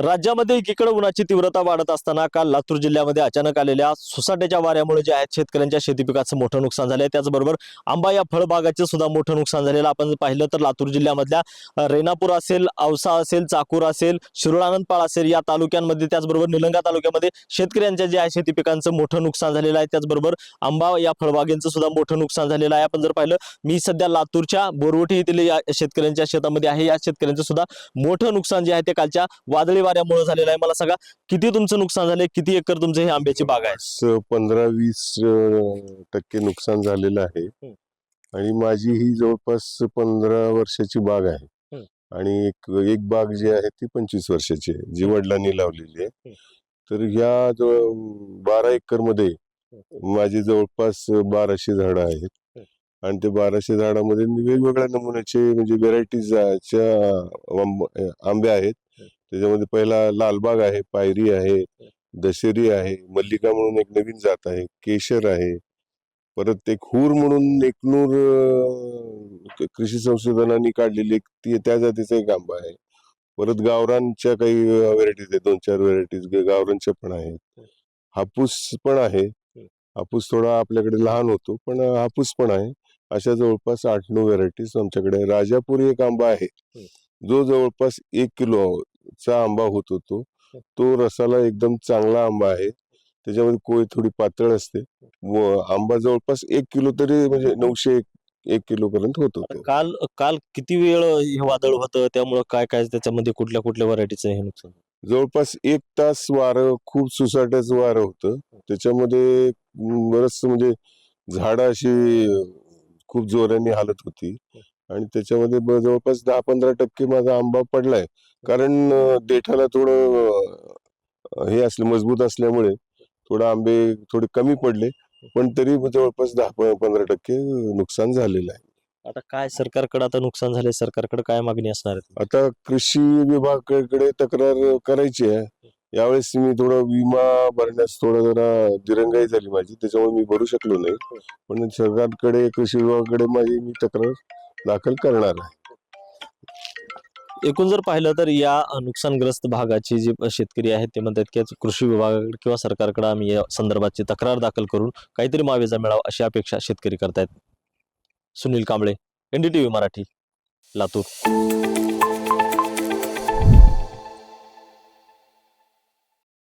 राज्यामध्ये एकीकडे उन्हाची तीव्रता वाढत असताना काल लातूर जिल्ह्यामध्ये अचानक आलेल्या सुसाट्याच्या वाऱ्यामुळे जे आहेत शेतकऱ्यांच्या शेती पिकाचं मोठं नुकसान झालंय. त्याचबरोबर आंबा या फळबागाचे सुद्धा मोठं नुकसान झालेलं आपण जर पाहिलं तर लातूर जिल्ह्यामधल्या रेणापूर असेल औसा असेल चाकूर असेल शिरोळानंदपाळ असेल या तालुक्यांमध्ये त्याचबरोबर निलंगा तालुक्यामध्ये शेतकऱ्यांच्या जे आहे शेती पिकांचं मोठं नुकसान झालेलं आहे. त्याचबरोबर आंबा या फळबागेंचं सुद्धा मोठं नुकसान झालेलं आहे. आपण जर पाहिलं मी सध्या लातूरच्या बोरवटी येथील या शेतकऱ्यांच्या शेतामध्ये आहे. या शेतकऱ्यांचं सुद्धा मोठं नुकसान जे आहे ते कालच्या वादळी वाऱ्यामुळे झालेलं आहे. मला सांगा किती तुमचं नुकसान झालंय? किती एकर तुमचं हे आंब्याची बाग आहे? स- पंधरा वीस अं, टक्के नुकसान झालेलं आहे. आणि माझी ही जवळपास पंधरा वर्षाची बाग आहे. आणि एक एक बाग जी आहे ती पंचवीस वर्षाची आहे जी वडिलांनी लावलेली आहे. तर ह्या जवळ बारा एकरमध्ये माझी जवळपास बाराशे झाडं आहेत. आणि ते बाराशे झाडामध्ये वेगवेगळ्या नमुन्याचे म्हणजे व्हेरायटीजच्या आंबे आहेत. त्याच्यामध्ये पहिला लालबाग आहे पायरी आहे दशेरी आहे मल्लिका म्हणून एक नवीन जात आहे केशर आहे. परत एक हूर म्हणून एकनूर कृषी संशोधनाने काढलेली एक ती त्या जातीचा एक आंबा आहे. परत गावरांच्या काही व्हेरायटीज आहेत दोन चार व्हेरायटीज गावरांच्या पण आहेत. हापूस पण आहे. हापूस थोडा आपल्याकडे लहान होतो पण हापूस पण आहे. अशा जवळपास आठ नऊ व्हेरायटीज आमच्याकडे राजापुरी एक आंबा आहे. जो जवळपास एक किलो किलोचा आंबा होत होतो. तो रसाला एकदम चांगला आंबा आहे. त्याच्यामध्ये कोय थोडी पातळ असते. व आंबा जवळपास एक किलो तरी म्हणजे नऊशे एक, एक किलो पर्यंत होत होतो. काल काल किती वेळ हे वादळ होतं? त्यामुळं काय काय त्याच्यामध्ये कुठल्या कुठल्या व्हरायटीचं हे नुकसान? जवळपास एक तास वारं खूप सुसाट्याचं वारं होतं. त्याच्यामध्ये बरंच म्हणजे झाडं अशी खूप जोराने हालत होती. आणि त्याच्यामध्ये जवळपास दहा पंधरा टक्के माझा आंबा पडलाय. कारण देठाला थोडं हे असले मजबूत असल्यामुळे थोडं आंबे थोडे कमी पडले पण तरी जवळपास दहा पंधरा टक्के नुकसान झालेलं आहे. आता काय सरकारकडे आता नुकसान झालंय सरकारकडे काय मागणी असणार आहे? आता कृषी विभागाकडे तक्रार करायची आहे. यावेळेस मी थोडं विमा भरण्यास थोडं जरा दिरंगाई झाली माझी त्याच्यामुळे मी भरू शकलो नाही. पण सरकारकडे कृषी विभागाकडे माझी मी तक्रार दाखल करणार आहे. एकूण जर पाहिलं तर या नुकसानग्रस्त भागाची जी शेतकरी आहेत ते म्हणतात की कृषी विभागाकडे किंवा सरकारकडे आम्ही या संदर्भाची तक्रार दाखल करून काहीतरी मावेजा मिळावा अशी अपेक्षा शेतकरी करतायत. सुनील कांबळे एनडीटीव्ही मराठी लातूर.